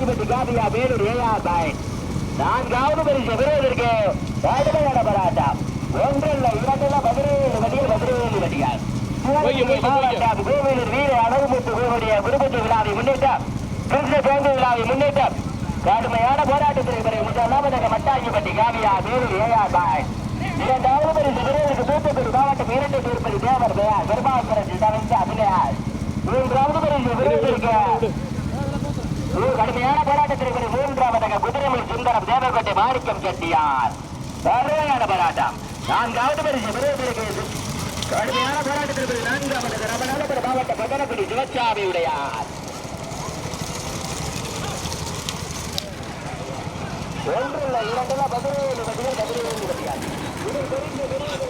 பட்டாங்கிப்பட்டி Kavya Vellore AR boy நான்காவது பரிசு விரைவிற்கு கடுமையான போராட்டம் ஒன்றல்ல இரண்டுல பதினேழு வடிகள் பதினேழு வடிகள் மாவட்டம் கோவிலூர் வீர அழகுமுத்து கோவிலுடைய குருபத்து விழாவை முன்னேற்றம் கிருஷ்ண ஜெயந்தி விழாவை முன்னேற்றம் கடுமையான போராட்டத்திற்கு பிறகு முதலாவதாக மட்டாஞ்சிப்பட்டி காவியா வேலூர் ஏஆர் பாய் இரண்டாவது பரிசு விரைவுக்கு தூத்துக்குடி மாவட்டம் இரண்டு திருப்பதி தேவர் பெயர் பெருமாள் தவிர்த்து அபிநயார் மூன்றாவது பரிசு ஒரு கடுமையான போராட்டத்திற்கு மூன்றாவதாக குதிரைமலை சுந்தரம் தேவக்கோட்டை மாணிக்கம் செட்டியார். கடுமையான போராட்டம். நான்காவது பரிசு விரைவிற்கு கடுமையான போராட்டத்திற்கு நான்காவது ரமநாதபுரம் மாவட்ட பதனக்குடி சிவச்சாமி உடையார் ஒன்றுள்ள இரண்டுல பதினேழு பதினேழு பதினேழு வண்டிகள் இது பெரிய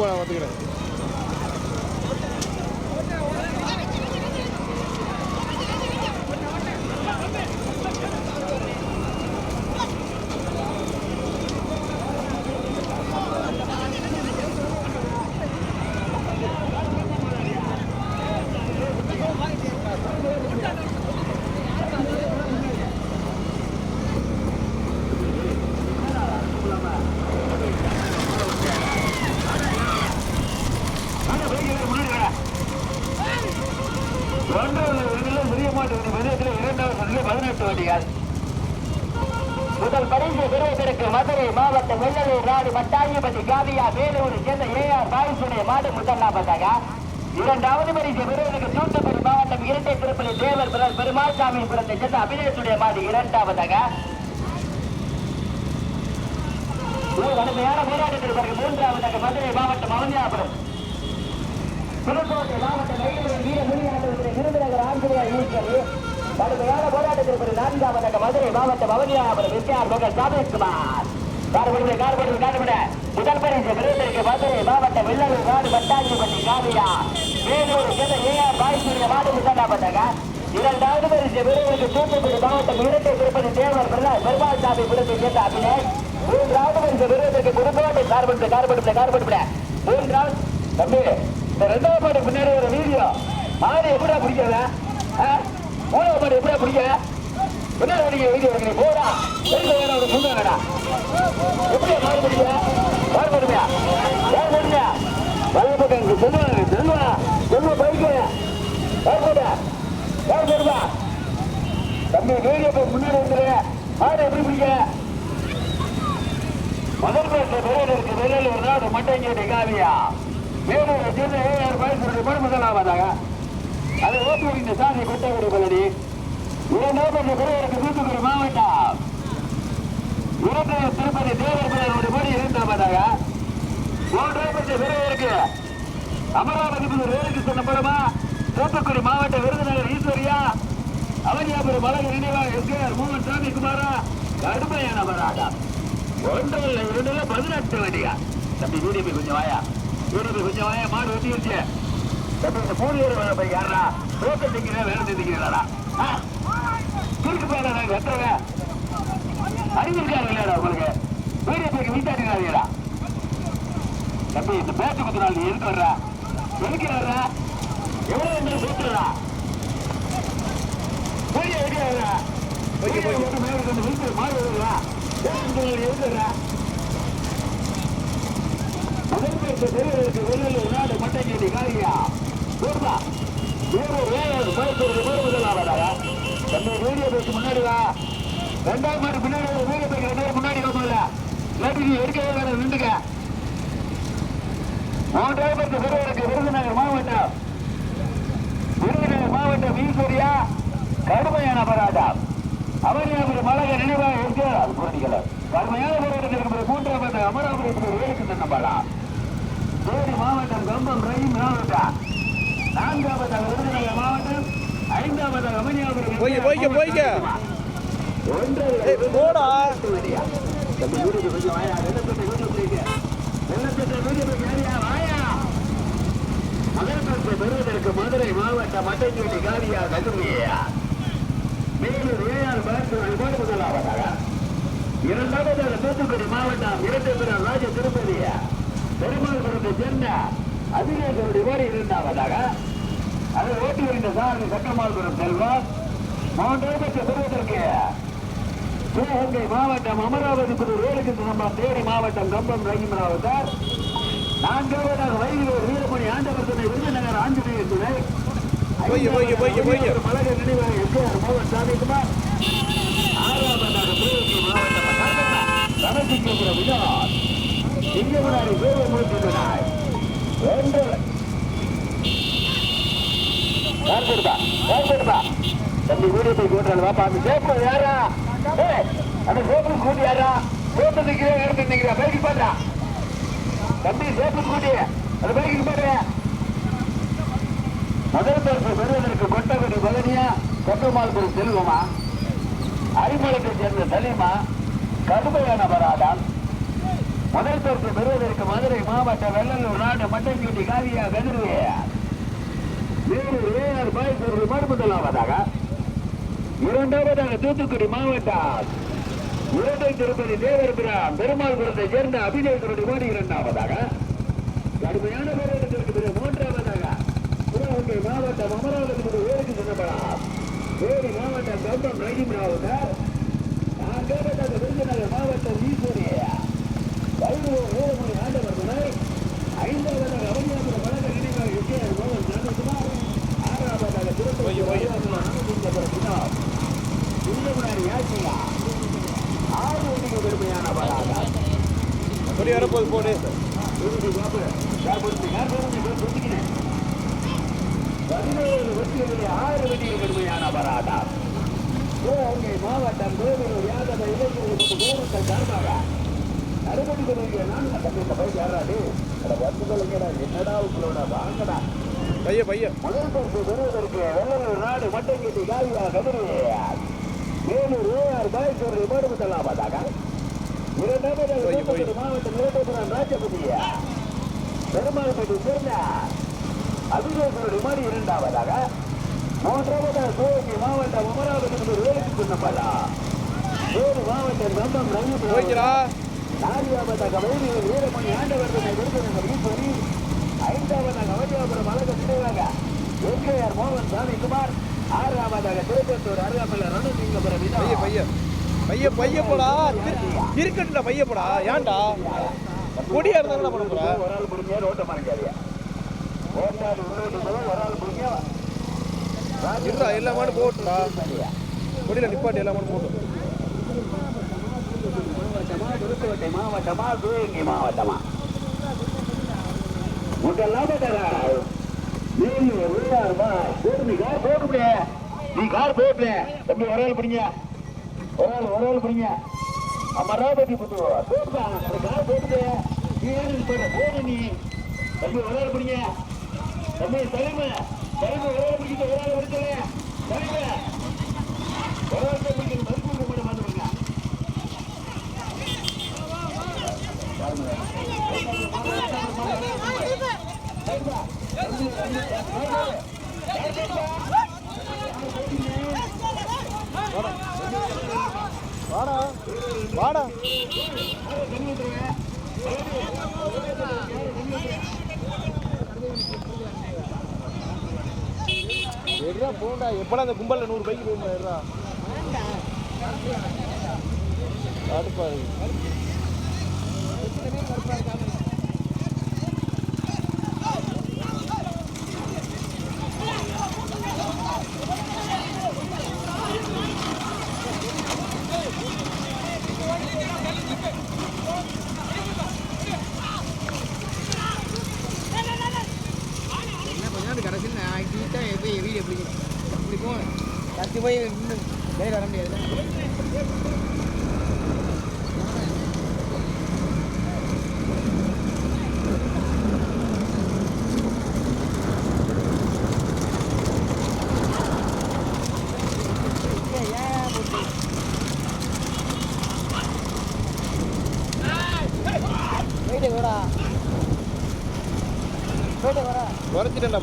போ போ வந்துக்கிறேன் பதினெட்டு வண்டிகள் முதல் பரிசு பெறுவதற்கு மதுரை மாவட்டம் வெள்ளலூர் நாடு மட்டாங்கிப்பட்டி காவியா வேலூர் சேர்ந்த ஏஆர் பாரிசுடைய மாடு முதல் நாற்பதாக. இரண்டாவது பரிசு பெறுவதற்கு தூத்துக்குடி மாவட்டம் இரட்டை திருப்பதி தேவர் பிறர் பெருமாள் பிறந்த சேர்ந்த அபிநேசுடைய மாடு இரண்டாவதாக. ஒரு கடுமையான போராட்டத்திற்கு பிறகு மூன்றாவதாக மதுரை மாவட்டம் அவனியாபுரம். புதுக்கோட்டை மாவட்டம் வீர முனியாண்டவருடைய விருதுநகர் ஆஞ்சநேயர் ஈஸ்வரி கடுமையான போராட்டத்திற்கு பிறகு நான்காவதாக மதுரை மாவட்ட பவனியாபுரம் எஸ்ஆர் மகன் சாமிக்குமார் கார்படுமை கார்படுமை கார்பட முதல் பரிசு விருதுக்கு மதுரை மாவட்டம் வெள்ளலூர் நாடு வட்டாஞ்சிப்பட்டி காவியா. வேலூர் சேர்ந்த ஏஆர் பாய்சூரிய மாடு முதலாவதாக இரண்டாவது பரிசு வீரர்களுக்கு தூத்துக்குடி மாவட்டம் இரட்டை திருப்பதி தேவர் பிரதா- பெருமாள் சாமி குடத்தை சேர்ந்த அபினேஷ் மூன்றாவது பரிசு வீரர்களுக்கு புதுக்கோட்டை கார்பன் கார்பன் கார்பன் மூன்றாவது தம்பி இந்த ரெண்டாவது பாட்டு பின்னாடி ஒரு வீடியோ மாடு எப்படா பிடிக்கல மூணாவது பாட்டு எப்படா பிடிக்கல பின்னாடி நீங்க வீடியோ எடுக்கிறீங்க போடா. வெளியில வேற ஒரு சொந்த எப்படியா மாடு பிடிக்கல யார் போடுமையா யார் போடுமையா வலது பக்கம் இங்க சொல்லுவாங்க சொல்லுவா சொல்லுவா பைக்கு யார் போட. யார் போடுவா தம்பி வீடியோ போய் முன்னாடி வந்துரு? மாடு எப்படி பிடிக்க? முதல் பேச வேலூர் இருக்கு. வேலூர் காவியா. வேலூர் ஏழாயிரம் அதை ஓட்டு இந்த சாமி கொட்டகுடி பகுதி இரண்டாவது குறைவருக்கு தூத்துக்குடி மாவட்டம். இரண்டு திருப்பதி தேவர் பிள்ளைகளுடைய மொழி இரண்டாவதாக மூன்றாவது குறைவருக்கு அமராவதி புதூர் வேலுக்கு சொன்ன படமா தூத்துக்குடி மாவட்ட விருதுநகர் ஈஸ்வரியா அவனியாபுரம் மலர் நினைவாக எஸ்கேஆர் மோகன் சாமி குமாரா கடுமையான போராட்டம். ஒன்றில் இரண்டுல பதினெட்டு வண்டியா தம்பி வீடியோ கொஞ்சம் வாயா. வீடியோ கொஞ்சம் வாயா மாடு ஒட்டி தம்பி இந்த மூணு பேர் வேலை யாரா ரோக்க திங்கிறேன் வேலை திங்கிறீங்களா குறுக்கு போயிடா நாங்க வெட்டுறவன் அறிஞ்சிருக்காரு இல்லையாடா உங்களுக்கு. வீடியோ போய் தம்பி இந்த பேச்சு குத்துறாள் நீ எதுக்கு வர்ற. எதுக்கு வர்ற எவ்வளவு வந்து சுத்துறா வீடியோ வீடியோ வர்ற போய்க்க, போய்க்க. மேல கொண்டு வீட்டு மாடு வருவா முதல் பேச்சு வெளியில் நாடு காரியா போடுதா வீடியோ முன்னாடி வா. ரெண்டாவது மாடு பின்னாடி வீடியோ ரெண்டு முன்னாடி வா முதல்ல. இல்லாட்டி எடுக்கவே வேணும் நின்றுக்க. மூன்றாவது பேச்சு விருதுநகர் மாவட்டம். விருதுநகர் மாவட்டம் ஈஸ்வரியா கடுமையான போராட்டம். அவனியாபுரம் மலக நினைவாக எம்ஜிஆர் அது புரணிக்கல கடுமையான போராட்டத்திற்கு மூன்றாவது அமராபுரத்துக்கு வேலுக்கு தன்னபாடா தேனி மாவட்டம் கம்பம் மாவட்டம் நான்காவதாக விருதுநகர் மாவட்டம் ஐந்தாவதாக அவனியாபுரம் போய்க்க, போய்க்க, போய்க்க. ஒன்று ஏய், போடா. தம்பி வீட்டுக்கு கொஞ்சம் வாயா வெள்ளப்பட்ட வீட்டு போய்க்க வெள்ளப்பட்ட வீட்டு போய் யாரியா வாயா போய்க்க. போடா. பெறுவதற்கு மதுரை மாவட்டம் மட்டைக்கேட்டி காவியா கதிரியா மேலூர் ஏஆர் பாஸ்கர் முதலாவதாக இரண்டாவது தூத்துக்குடி மாவட்டம் இரட்டைபுரம் ராஜ திருப்பதியா பெருமாள்புரத்தை சேர்ந்த அதிகாரிகளுடைய ஓடி இரண்டாவதாக அதை ஓட்டி வருகின்ற சாரணி சட்டமாள்புரம் செல்வார் மூன்றாவது பெறுவதற்கு சிவகங்கை மாவட்டம் அமராவதி புதூர் வேலுக்கு சம்பம் தேனி மாவட்டம் கம்பம் ரஹீமராவதார் நான்காவதாக வைகூர் வீரமணி ஆண்டவர் துணை விருதுநகர் ஆஞ்சநேயர் துணை. மலக நினைவாக எஸ்ஆர் மோகன் சாமிக்குமார். ஆறாவதாக சிவகங்கை மாவட்டம் தனசிங்கபுரம் விஜய் சிங்கமுனாரி வீரமூர்த்தி துணை ஒன்று யார் கொடுப்பா தம்பி வீடியோ போய் கூட்டுறாரு வாப்பா அந்த சேப்பு யாரா? அந்த சேப்பு கூட்டி யாரா? சேப்பு நிக்கிற எடுத்து நிக்கிறா. பைக்கு பாடுறா தம்பி சேப்பு கூட்டி. அந்த பைக்கு பாடுற முதல் பரிசு பெறுவதற்கு கொட்டகுடி பழனியா கொட்டமால்புரி செல்வமா? அரிமலைக்கு சேர்ந்த சலீமா கடுமையான வராதான் முதல் பரிசு பெறுவதற்கு மதுரை மாவட்ட வெள்ளலூர் நாடு மட்டஞ்சுட்டி காவியா கதிர்வையா வேறு ஏஆர் பாய்சூர் மறுமுதலாவதாக இரண்டாவதாக தூத்துக்குடி மாவட்டம் இரட்டை திருப்பதி தேவர்பிராம் பெருமாள்புரத்தை சேர்ந்த அபிநயத்தினுடைய மோடி இரண்டாவதாக. கடுமையான போராட்டத்திற்கு பிறகு மூன்றாவதாக சிவகங்கை மாவட்டம் அமராவதி வேலைக்கு சொன்னப்படாம் வேறு மாவட்டம் கம்பம் ரஹீம் ராவுதர் நான்காவதாக விருதுநகர் மாவட்டம் ஈஸ்வரியா வைரூர் வேலுமணி ஆண்டவர் துணை. ஐந்தாவதாக அவனியாபுரம் வழக்க நினைவாக எஸ்கேஆர் மோகன் சாமிக்குமார் ஆறாவதாக திருப்பதி போய், போய். கொடி வரப்போது போடு பதினேழு வெற்றிகளிலே ஆறு வெற்றிகள் பெருமையான பராட்டம் சிவகங்கை மாவட்டம் கோவிலூர் யாதவ இளைஞர்கள் கோபுரத்தை சார்பாக அறுபடி கொள்கிற நான் இந்த பைக் யாராது அதை வந்து கொள்ளுங்கடா என்னடா உங்களோட வாங்கடா பைய பைய முதல் பரிசு பெறுவதற்கு வெள்ளலூர் நாடு மட்டங்கேட்டி காவியா கதிரையா வேலூர் ஏஆர் பாய்ச்சூர் ரிமோட் முதலாவதாக இரண்டாவதாக போய், போய். தூத்துக்குடி மாவட்டம் இரட்டைபுரம் ராஜபதியா பெருமாள்பட்டி சேர்ந்த அபிஷேகர் ரிமாடி இரண்டாவதாக. மூன்றாவது சிவகங்கை மாவட்டம் அமராவதி வேலைக்கு சொன்னப்படா வேறு மாவட்டம் நம்பம் ரவி நான்காவதாக வைதிகள் வீரமணி ஆண்டவர்களை விருதுநகர் ஈஸ்வரி ஐந்தாவதாக அவதியாபுரம் அழக சிறுவாக எஸ்கேஆர் மோகன் சாமிக்குமார் ஆறாவதாக திருப்பத்தூர் அருகாமையில் ரணசிங்கபுரம் இதா. பைய பைய. பைய பைய போடா. இரு- இருக்கட்டும்டா பைய போடா. ஏன்டா? கொடியா இருந்தா என்ன பண்ண போற? ஒரு ஆள் முடிஞ்சா ரோட்ட போய் ஒரு ஆள் முடிஞ்சா இருடா எல்லா மாடும் போட்டுடா கொடியில நிப்பாட்டி எல்லா மாடும் போட்டு மாவட்டமா மாவட்டமா நீ கார் போட்டுப்பிட நீ கார் போட்டுல தம்பி ஒரு ஆள் பிடிங்க ஒரு ஆள் ஒரு ஆள் பிடிங்க அமராவதி புத்து போட்டுப்பா அந்த கார் போட்டுது நீ ஏன் போட போடு நீ தம்பி ஒரு ஆள் பிடிங்க தம்பி தலைமை தலைமை ஒரு ஆள் பிடிக்கிட்டு ஒரு ஆள் பிடிக்கல தலைமை ஒரு ஆள் தான் பிடிக்கணும் மறுப்பு கூட மாட்டுங்க வாடா வாடா எட்ரா போண்டா எப்படா அந்த கும்பல்ல நூறு பைக் போகுமா எட்ரா அடுப்பா என்ன கொஞ்ச நாள் கடைசியில் நான் கீட்டா எப்படி வீடு எப்படி இப்படி போகணும் கத்தி போய் இன்னும் வர முடியாது. போயிட்டு வரா போயிட்டு வரா குறைச்சிட்டேன்டா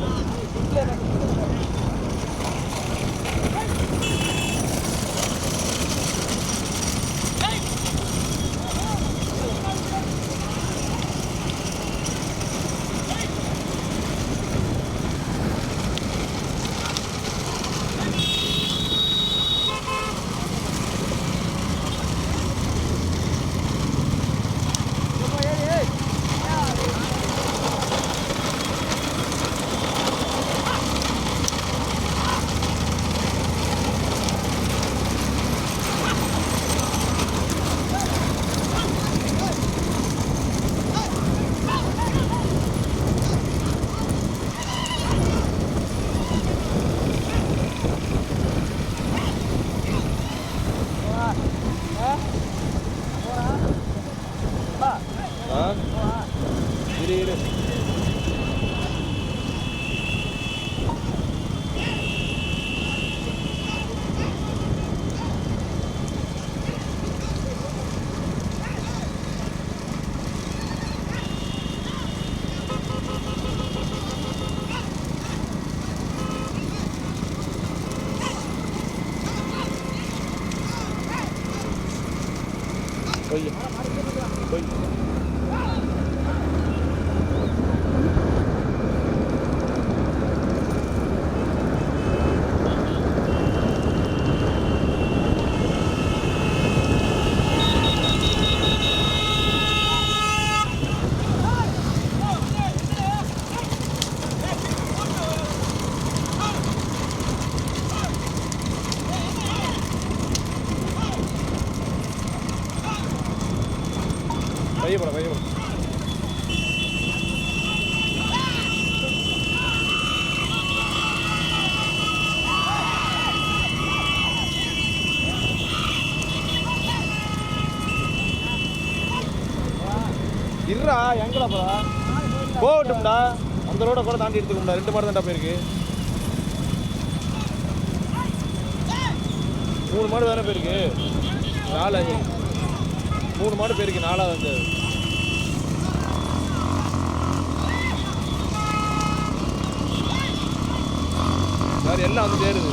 Lan. Yürü. போகட்டும்டா அந்த ரோட கூட தாண்டி எடுத்துக்கோம்டா ரெண்டு மாடு தான்டா போயிருக்கு. மூணு மாடு தானே போயிருக்கு. நாலு மூணு மாடு போயிருக்கு நாலாவது. வந்து வேறு எல்லாம் வந்து சேருது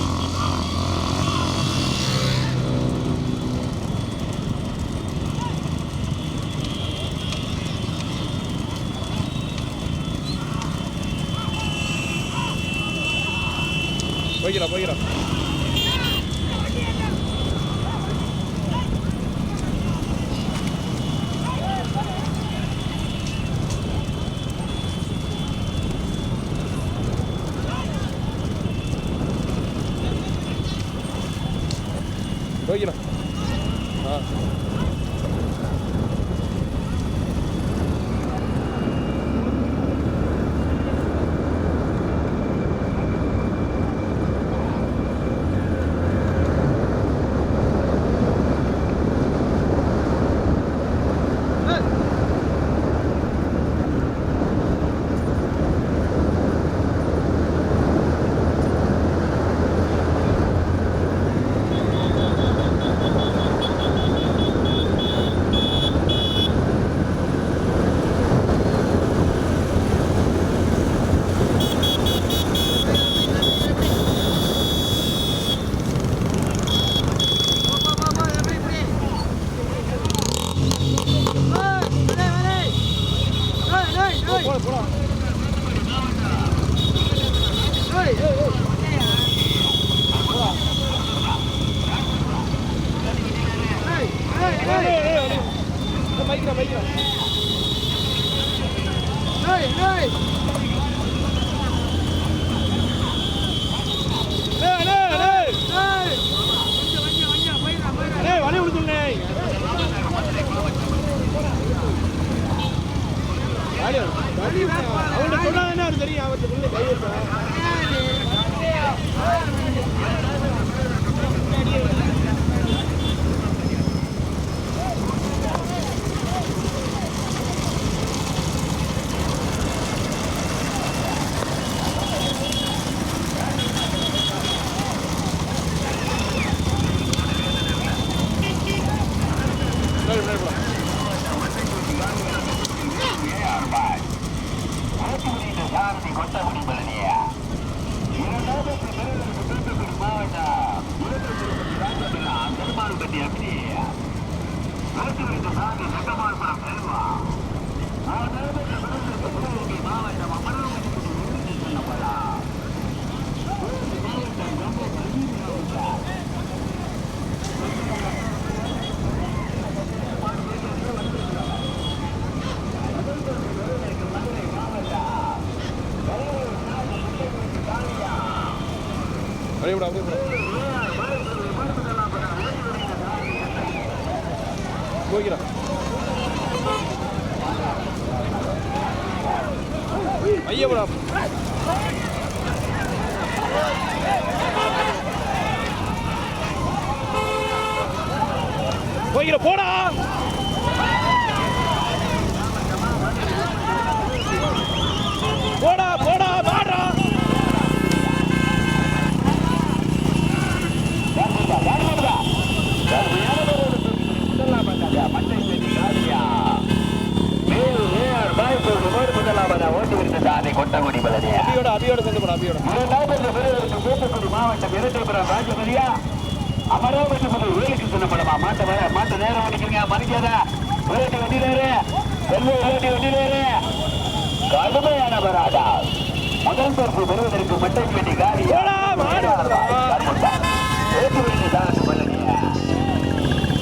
அப்படியே விட அப்படியே போய்க்கிறா ஐயப்படா போய்க்கிற போடா போடா வாடா கொட்டகுடி பழனியா அபியோட அபியோட சேர்ந்து போடா அபியோட. தூத்துக்குடி மாவட்டம் இரட்டைபுரம் ராஜபதியா? அமராவதி முதல் வேலுக்கு சொல்லப்படுமா மாட்ட மாட்ட நேரம் ஓடிக்கிறீங்க மறிக்காதா. வேட்டி வண்டி நேரு செல்வ வேட்டி வண்டி நேரு கடுமையான வராதா முதல் பொறுப்பு பெறுவதற்கு மட்டைப்பேட்டி காரி போடா, மாடு.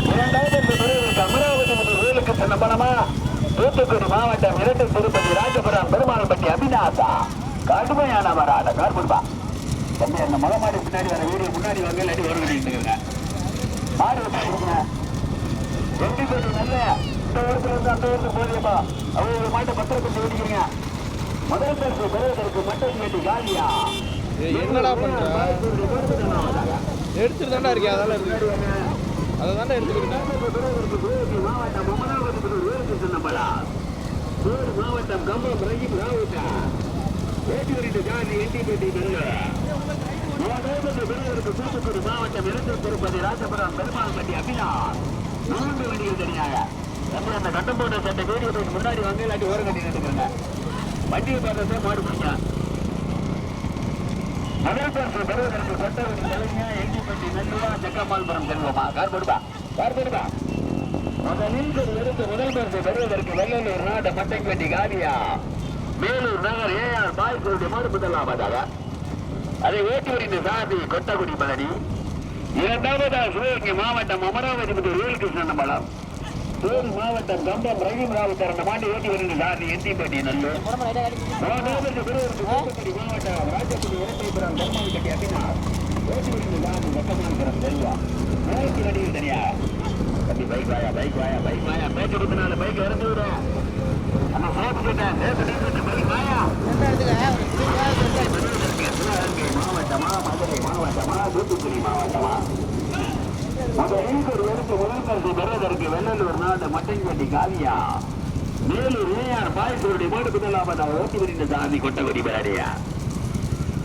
இரண்டாவது பெறுவதற்கு அமராவதி முதல் வேலுக்கு சொன்ன பணமா தூத்துக்குடி மாவட்டம் இரட்டை திருப்பதி ராஜபுரம் பெருமாள்பட்டி அபிநாசா கடுமையான வராத கார்புன்பா தம்பி அந்த மலை மாடு பின்னாடி வர வீடு முன்னாடி வாங்க இல்லாட்டி ஒரு கட்டிட்டு மாடு வச்சு கொடுங்க வெட்டி போட்டு நல்ல இந்த இடத்துல இருந்து அந்த இடத்துக்கு போதியப்பா அவங்க ஒரு மாட்டை பத்திரம் கொண்டு ஓடிக்கிறீங்க முதல் பரிசு பெறுவதற்கு மட்டன் வேட்டி காலியா? என்னடா பண்ற? எடுத்துட்டு தாண்டா இருக்கேன் அதெல்லாம் இருக்கு அதை தாண்டா எடுத்துக்கிட்டேன். மாவட்டம் அமராவதி வேருக்கு சொன்னப்படா வேறு மாவட்டம் கம்பம் ரஹீம் ராவுட்டா வேட்டியூரிட்டு ஜாதி என்டிபேட்டி பெருவருக்கு தூத்துக்குடி மாவட்டம் இரண்டு திருப்பதி ராஜபுரம் பெருமாள்பட்டி அபினா மூன்று வண்டிகள் தனியாக நம்ம அந்த கட்டம் போட்ட சட்டை வீடியோ முன்னாடி வந்து இல்லாட்டி ஓரம் கட்டி நின்றுக்கிறேங்க வண்டியை பார்த்தா மாடு பிடிச்சா முதல் பெறுவதற்கு கொட்டகுடி தலைமையா எங்கிப்பட்டி நெல்லுவா செக்கம்மாள்புரம் செல்வமா? கார் போடுப்பா முதலில் ஒரு முதல் பரிசு பெறுவதற்கு வெள்ளலூர் நாடு மட்டைப்பட்டி காலியா? மேலூர் நகர் ஏஆர் பாய்களுடைய மாடு அதை ஓட்டி சாதி கொட்டகுடி பழனி. இரண்டாவதாக சிவகங்கை மாவட்டம் அமராவதி மற்றும் வேல்கிருஷ்ணன் தேனி மாவட்டம் கம்பம் ரஹீம் ராவு தரந்த மாண்டி ஓட்டி வருகின்ற சாதி எந்திப்பட்டி நல்லூர் மூன்றாவது பெறுவதற்கு தூத்துக்குடி மாவட்டம் ராஜகுடி இரட்டைபுரம் தர்மாவிக்கட்டி அபினார் ஓட்டி வருகின்ற சாதி வெட்டமானபுரம் செல்வா மேற்கு நடிகர் தனியா? தம்பி பைக் வாயா பைக் வாயா பைக் வாயா. பேச்சு கொடுத்தனால பைக் இறந்து விட. அந்த சோப்பு கிட்ட நேற்று பைக் வாயா. மாவட்டமா மதுரை மாவட்டமா தூத்துக்குடி மாவட்டமா? முதலில் ஒரு எடுத்து முதல் பரிசு பெறுவதற்கு வெள்ளலூர் நாடு மட்டைப்பட்டி காலியா. மேலூர் ஏஆர் பாயசூருடைய மாடு முதலாவதாக ஓட்டி வருகின்ற சாமி கொட்டகுடி பேரடியா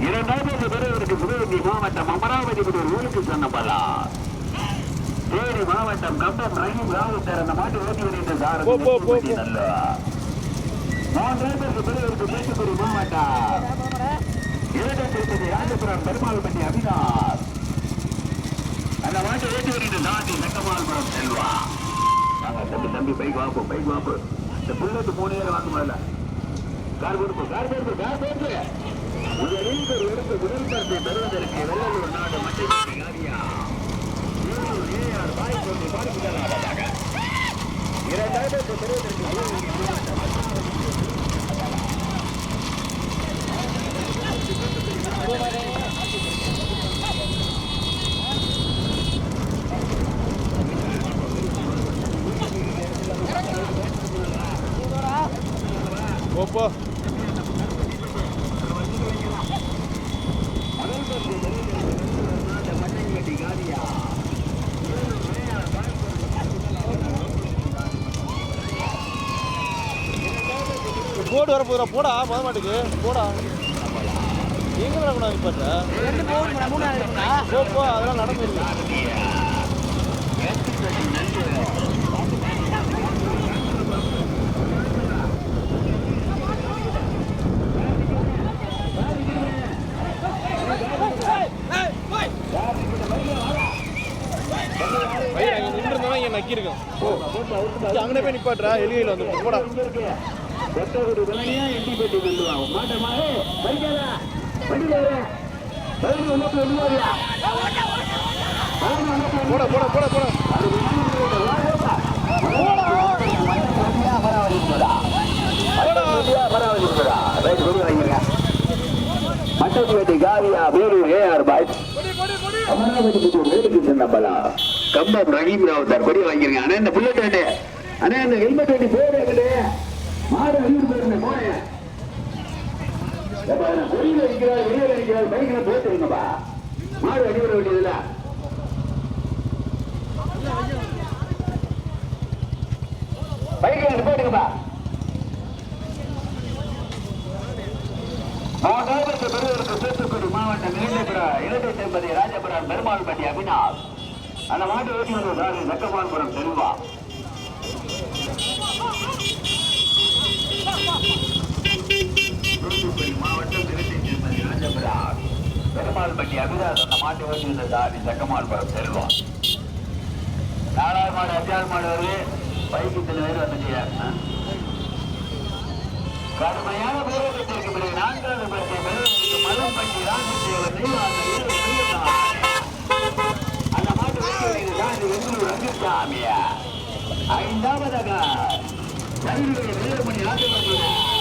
இரண்டாவது பெறுவதற்கு சிவகங்கை மாவட்டம் அமராவதி ஊருக்கு சொன்னபலா தேனி மாவட்டம் கம்பம் ரஹீம் ராவுத்தர் அந்த மாட்டு ஓட்டி வருகின்ற சாரதி மூன்றாவது பெறுவதற்கு தூத்துக்குடி மாவட்டம். இரட்டை திருப்பதி ராஜபுரம் பெருமாள்பட்டி அபினார் அந்த மாட்டை ஏற்றி வருகின்ற சாதி சக்கமால்புரம் செல்வா. தம்பி தம்பி பைக் வாப்பு பைக் வாப்பு. இந்த புல்லட்டு மூணு பேர் வாங்க முடியல கார் கொடுப்பு கார் கொடுப்பு கார் கொடுப்பு உங்கள் ஒரு எடுத்து முதல் பரிசை பெறுவதற்கு வெள்ளலூர் நாடு மட்டைப்பட்டி காரியா ஏழூர் ஏஆர் பெறுவதற்கு சிவகங்கை மாவட்டம் போர்டு வர போதுடா போடா மத மாட்டுக்கு போடா. எங்கே நடக்கணும் இப்போ ரெண்டு போப்போ அதெல்லாம் நடந்துருக்கு பையன் அங்கே நின்றுருந்தவன் இங்கே நக்கியிருக்கான் ஓ அங்கே போய் நிப்பாட்டுறா எலிகையில் வந்து போடா. கொட்டகுடி விலையா எட்டி பெட்டி வெல்லுவான் மாட்டமாக படிக்காதா படிக்காத பயிர் வந்து வெல்லுவாரியா போடா போடா போடா. போடா மட்டப்பேட்டை காவியா வேலூர் ஏஆர் பாய் அமராவதி புத்தூர் வேலுக்கு சின்னப்பலா கம்பம் ரஹீம் ராவ் சார் கொடி வாங்கிருங்க அண்ணா இந்த புல்லட் வேண்டு அண்ணா இந்த ஹெல்மெட் வேண்டி போடு மாடு அறிவு போயிருங்க போனேன். வெளியில இருக்கிறார் வெளியில் இருக்கிறார் பைக்கில் போயிட்டு இருந்தப்பா மாடு அடிவிட வேண்டியதுல பைக்கில் போட்டுங்கப்பா. மூன்றாவது பெருவருக்கு தூத்துக்குடி மாவட்டம் இரண்டைபுரம் இரட்டை திருப்பதி ராஜபுரம் பெருமாள்பட்டி அபினாஷ். அந்த மாட்டு ஓட்டி வந்து சாரி செல்வா. தூத்துக்குடி மாவட்டம் இரட்டை திருப்பதி ராஜபுரம் பெருமாள்பட்டி அபினாஷ் அந்த மாட்டு ஓட்டி வந்து சாரி செல்வா. நாலாவது மாடு அஞ்சாவது மாடு பைக்கு இத்தனை பேர் வந்துட்டியா கடுமையான போராட்டத்திற்கு பிறகு நான்காவது பரிசை மலம்பட்டி ராமதேவன் தெய்வாங்க ஏழு மையத்தார். அந்த மாட்டு வீரர்கள் தான் வெள்ளூர் ரங்கசாமியா ஐந்தாவதாக கல்லூரி வீரமணி ராஜபக்தன்